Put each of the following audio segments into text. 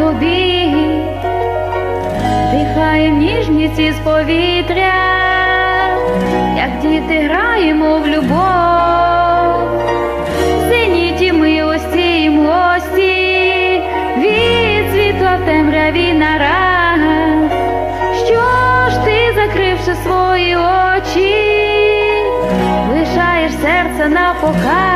мені, а тобі, дихає ніжність із повітря, як діти граємо в любов, сині ті милості і млості, від світла в темряві нараз. Що ж ти, закривши свої очі, лишаєш серце на показ?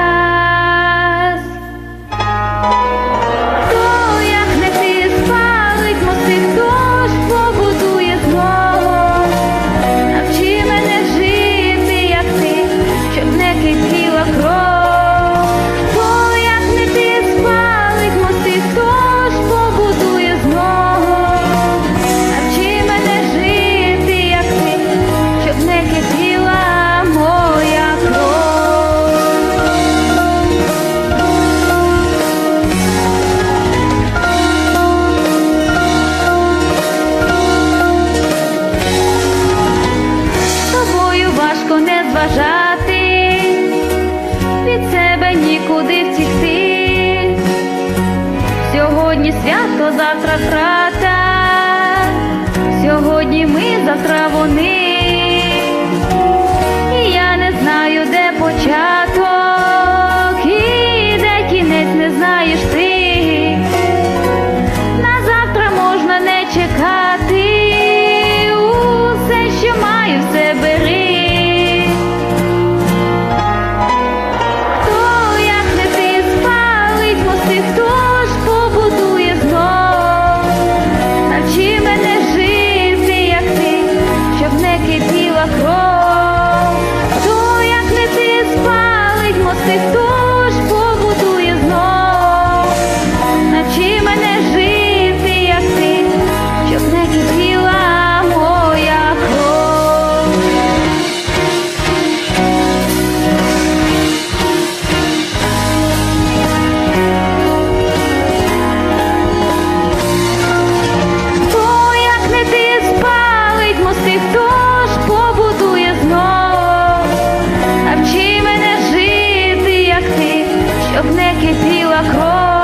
завтра втрата, сьогодні ми завтра вони. щоб не кипіла кров.